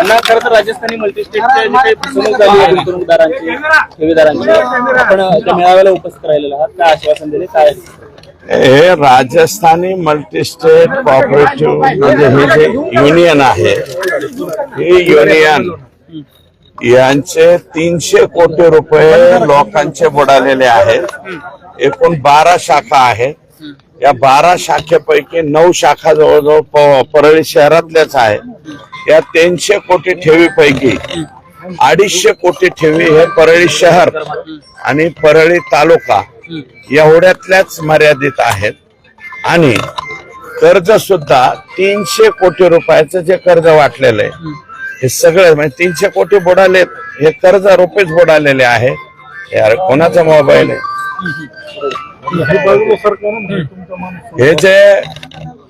अण्णा खरं तर राजस्थानी मल्टीस्टेटच्या जे काही फसवणूक झाली आहे गुंतवणूकदारांची ठेवीदारांची आपण त्या मेळाव्याला उपस्थित राहिलेला आहात. काय आश्वासन दिले? काय हे राजस्थानी मल्टीस्टेट कॉपरेटिव्ह म्हणजे हे जे युनियन आहे हे युनियन यांचे तीनशे कोटी रुपये लोकांचे बुडालेले आहेत. एकूण बारा शाखा आहेत. या बारा शाखेपैकी नऊ शाखा जवळजवळ प- परळी शहरातल्याच आहेत या तीनशे कोटी ठेवीपैकी अडीचशे कोटी ठेवी हे परळी शहर आणि परळी तालुका एवढ्यातल्याच मर्यादित आहेत. आणि कर्ज सुद्धा तीनशे कोटी रुपयाचं जे कर्ज वाटलेलं आहे हे सगळं म्हणजे तीनशे कोटी बुडाले हे कर्ज रुपयेच बुडालेले आहे. यार कोणाचा मोबाईल आहे? हे जे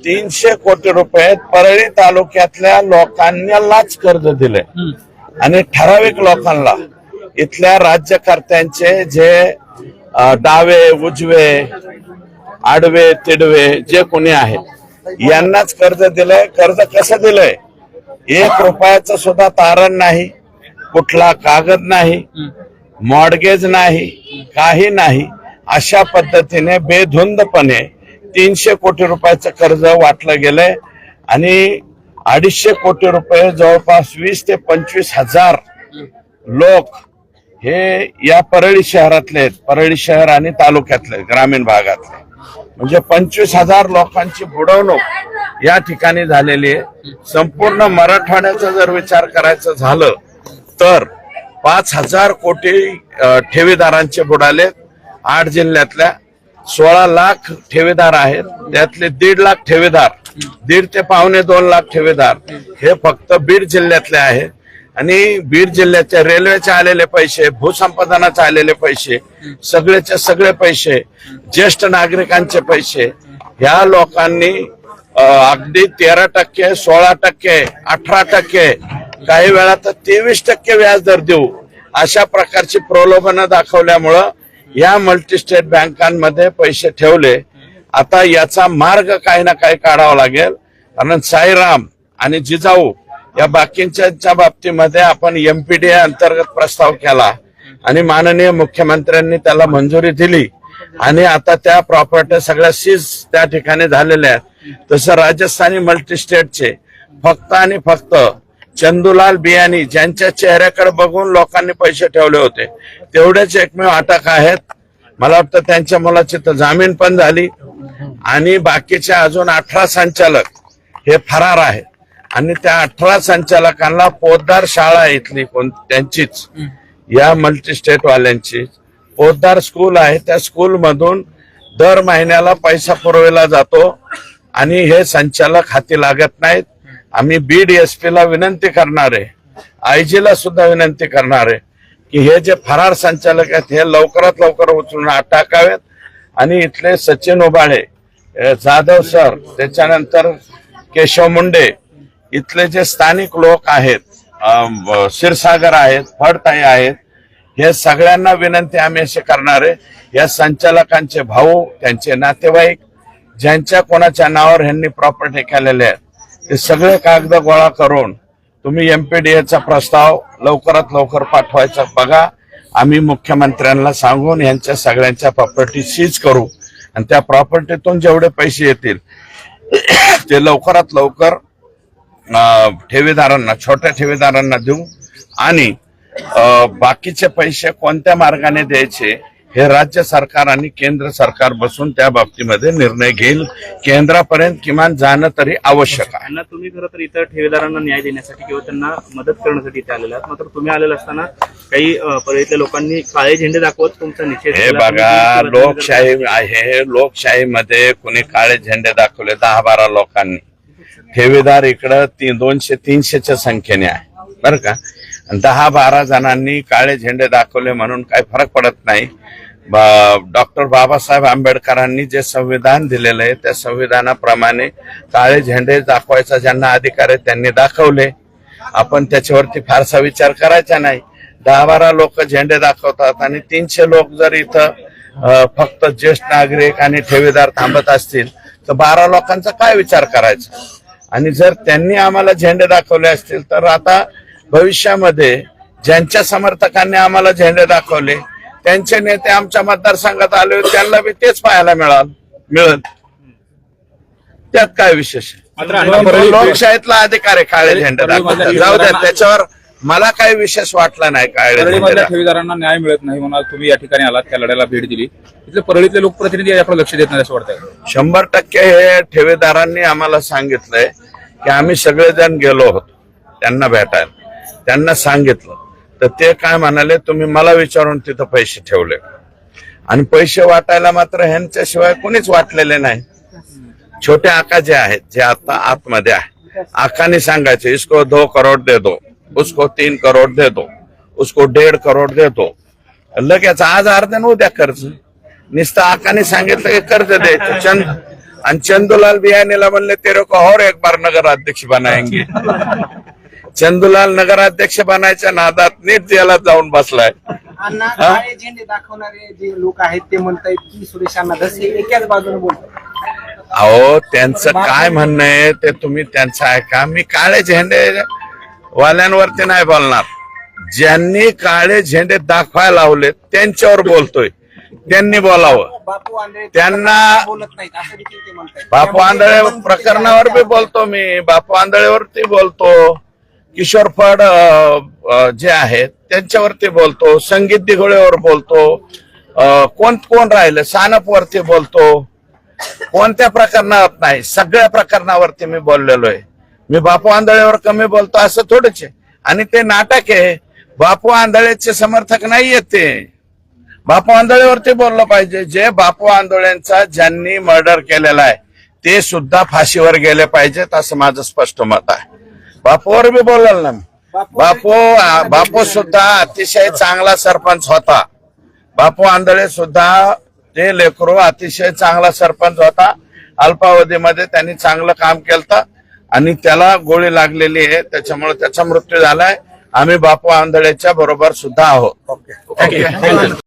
तीनशे कोटी रुपये परळी तालुक्यातल्या लोकांनाच कर्ज दिले आणि ठराविक लोकांना इथल्या राज्यकर्त्यांचे जे डावे उजवे आडवे तिडवे जे कोणी आहेत यांनाच कर्ज दिलंय. कर्ज कसं दिलंय? एक रुपयाचं सुद्धा तारण नाही कुठला कागद नाही मॉडगेज नाही काही नाही. अशा पद्धतीने बेधुंदपणे तीनशे कोटी रुपयाचं कर्ज वाटलं गेलंय आणि अडीचशे कोटी रुपये जवळपास वीस ते पंचवीस हजार लोक हे या परळी शहरातले आहेत. परळी शहर आणि तालुक्यातले ग्रामीण भागातले म्हणजे पंचवीस हजार लोकांची बुडवणूक या ठिकाणी झालेली आहे. संपूर्ण मराठवाड्याचा जर विचार करायचं झालं तर पाच हजार कोटी ठेवीदारांचे बुडाले आठ जिल्ह्यातल्या सोळा लाख ठेवीदार आहेत. त्यातले दीड लाख ठेवीदार दीड ते पावणे दोन लाख ठेवीदार हे फक्त बीड जिल्ह्यातले आहेत. आणि बीड जिल्ह्याच्या रेल्वेचे आलेले पैसे भूसंपादनाचे आलेले पैसे सगळेचे सगळे पैसे ज्येष्ठ नागरिकांचे पैसे ह्या लोकांनी अगदी तेरा टक्के सोळा टक्के अठरा टक्के काही वेळा तर तेवीस टक्के व्याज दर देऊ अशा प्रकारची प्रलोभनं दाखवल्यामुळं या मल्टीस्टेट बँकांमध्ये पैसे ठेवले. आता याचा मार्ग काही ना काही काढावा लागेल. कारण साईराम आणि जिजाऊ या बाकींच्या बाबतीमध्ये आपण एमपीडीए अंतर्गत प्रस्ताव केला. आणि माननीय मुख्यमंत्र्यांनी त्याला मंजुरी दिली. आणि आता त्या प्रॉपर्टी सगळ्या सीज त्या ठिकाणी झालेल्या आहेत. तसं राजस्थानी मल्टीस्टेटचे फक्त आणि फक्त चंदूलाल बियानी ज्यांच्या चेहऱ्याकडे बघून लोकांनी पैसे ठेवले होते तेवढेच एकमेव अटक आहेत. मला वाटतं त्यांच्या मुलाची तर जामीन पण झाली. आणि बाकीचे अजून अठरा संचालक हे फरार आहेत. आणि त्या अठरा संचालकांना पोद्दार शाळा इथली कोण त्यांचीच. या मल्टी स्टेटवाल्यांची पोद्दार स्कूल आहे. त्या स्कूलमधून दर महिन्याला पैसा पुरविला जातो. आणि हे संचालक हाती लागत नाहीत. आम्ही बीड एस पीला विनंती करणार आहे आयजीला सुद्धा विनंती करणार आहे की हे जे फरार संचालक आहेत हे लवकरात लवकर उचलून टाकावेत. आणि इथले सचिन उबाळे जाधव सर त्याच्यानंतर केशव मुंडे इथले जे स्थानिक लोक आहेत शिरसागर क्षीरसागर आहेत फडताई आहेत हे सगळ्यांना विनंती आम्ही असे करणार आहे. या संचालकांचे भाऊ त्यांचे नातेवाईक ज्यांच्या कोणाच्या नावावर ह्यांनी प्रॉपर्टी केलेल्या आहेत ते सगळे कागद गोळा करून तुम्ही एमपीडीएचा प्रस्ताव लवकरात लवकर पाठवायचा. बघा आम्ही मुख्यमंत्र्यांना सांगून यांच्या सगळ्यांच्या प्रॉपर्टी सीज करू आणि त्या प्रॉपर्टीतून जेवढे पैसे येतील ते लवकरात लवकर ठेवीदारांना छोट्या ठेवीदारांना देऊ. आणि बाकीचे पैसे कोणत्या मार्गाने द्यायचे हे राज्य सरकार आणि केंद्र सरकार बसून त्या बाबतीमध्ये निर्णय घेईल. केंद्रापर्यंत किमान जाणं तरी आवश्यक आहे. तुम्ही खरं तर इथं ठेवीदारांना न्याय देण्यासाठी किंवा त्यांना मदत करण्यासाठी इथे आलेला आहात. मात्र तुम्ही आलेला असताना काही परळीतल्या लोकांनी काळे झेंडे दाखवत तुमचा निषेध हे केला. बघा तुम्ही- लोकशाही आहे. लोकशाहीमध्ये कुणी काळे झेंडे दाखवले? दहा बारा लोकांनी. ठेवीदार इकडं ती दोनशे तीनशेच्या संख्येने आहे. बरं का? दहा बारा जणांनी काळे झेंडे दाखवले म्हणून काही फरक पडत नाही. डॉक्टर बाबासाहेब आंबेडकरांनी जे संविधान दिलेलं आहे त्या संविधानाप्रमाणे काळे झेंडे दाखवायचा ज्यांना अधिकार आहे त्यांनी दाखवले. आपण त्याच्यावरती फारसा विचार करायचा नाही. दहा बारा लोक झेंडे दाखवतात आणि तीनशे लोक जर इथं फक्त ज्येष्ठ नागरिक आणि ठेवीदार थांबत असतील तर बारा लोकांचा काय विचार करायचा? आणि जर त्यांनी आम्हाला झेंडे दाखवले असतील तर आता भविष्यामध्ये ज्यांच्या समर्थकांनी आम्हाला झेंडे दाखवले त्यांचे नेते आमच्या मतदारसंघात आले त्यांना बी तेच पाहायला मिळाल मिळत त्यात काय विशेष लोकशाहीतला अधिकार आहे काळे झेंडे दाखवतात. जाऊ द्या त्याच्यावर मला काही विशेष वाटला नाही दाखवतात. ठेवीदारांना न्याय मिळत नाही म्हणून आज तुम्ही या ठिकाणी आलात त्या लढ्याला भेट दिली. तिथले परळीतले लोकप्रतिनिधी याकडे लक्ष देत नाही असं वाटतंय. शंभर टक्के हे ठेवीदारांनी आम्हाला सांगितलंय की आम्ही सगळेजण गेलो होतो. त्यांना भेटायला. त्यांना सांगितलं. तर ते काय म्हणाले तुम्ही मला विचारून तिथं पैसे ठेवले. आणि पैसे वाटायला मात्र ह्यांच्याशिवाय कोणीच वाटलेले नाही. छोटे आका जे आहेत जे आता आतमध्ये आहे आकाने सांगायचे इसको दो करोड दे दो उसको तीन करोड दे दो उसको डेढ़ करोड दे दो. लगेच आज अर्धे उद्या कर्ज. निस्ता आकाने सांगितलं की कर्ज द्यायचं. चंद आणि चंदूलाल बियाणीला म्हणले तेरे को और एक बार नगर अध्यक्ष बनाएंगे. चंदूलाल नगराध्यक्ष बनायच्या नादात नीट याला जाऊन बसलाय. अण्णा काळे झेंडे दाखवणारे जे लोक आहेत ते म्हणतायत की सुरेश अण्णा धसे एकाच बाजूने बोलतात. अहो त्यांचं काय म्हणणं आहे ते तुम्ही त्यांचं ऐका. मी काळे झेंडे वाल्यांवरती नाही बोलणार. ज्यांनी काळे झेंडे दाखवायला लावले त्यांच्यावर बोलतोय. त्यांनी बोलावं. बापू आंधळे त्यांना- बोलत नाहीत असं देखील ते म्हणतायत. बापू आंधळे प्रकरणावर बी बोलतो मी. बापू आंधळेवरती बोलतो. किशोर फड जे आहेत त्यांच्यावरती बोलतो संगीत दिघोळेवर बोलतो कोण कोण राहिलं सानप वरती बोलतो कोणत्या प्रकरणावर नाही सगळ्या प्रकरणावरती मी बोललेलो आहे मी बापू आंधळेवर कमी बोलतो असं थोडंच आहे. आणि ते नाटक आहे बापू आंधळेचे समर्थक नाही ते. बापू आंधळेवरती बोललं पाहिजे जे बापू आंधळेंचा ज्यांनी मर्डर केलेला आहे ते सुद्धा फाशीवर गेले पाहिजेत असं माझं स्पष्ट मत आहे. बापूवर बी बोलाल ना मी बापू बापू सुद्धा अतिशय चांगला सरपंच होता. बापू आंधळे सुद्धा ते लेकरू अतिशय चांगला सरपंच होता. अल्पावधीमध्ये त्यांनी चांगलं काम केलं आणि त्याला गोळी लागलेली आहे. त्याच्यामुळे त्याचा मृत्यू झालाय. आम्ही बापू आंधळेच्या बरोबर सुद्धा आहोत. ओके.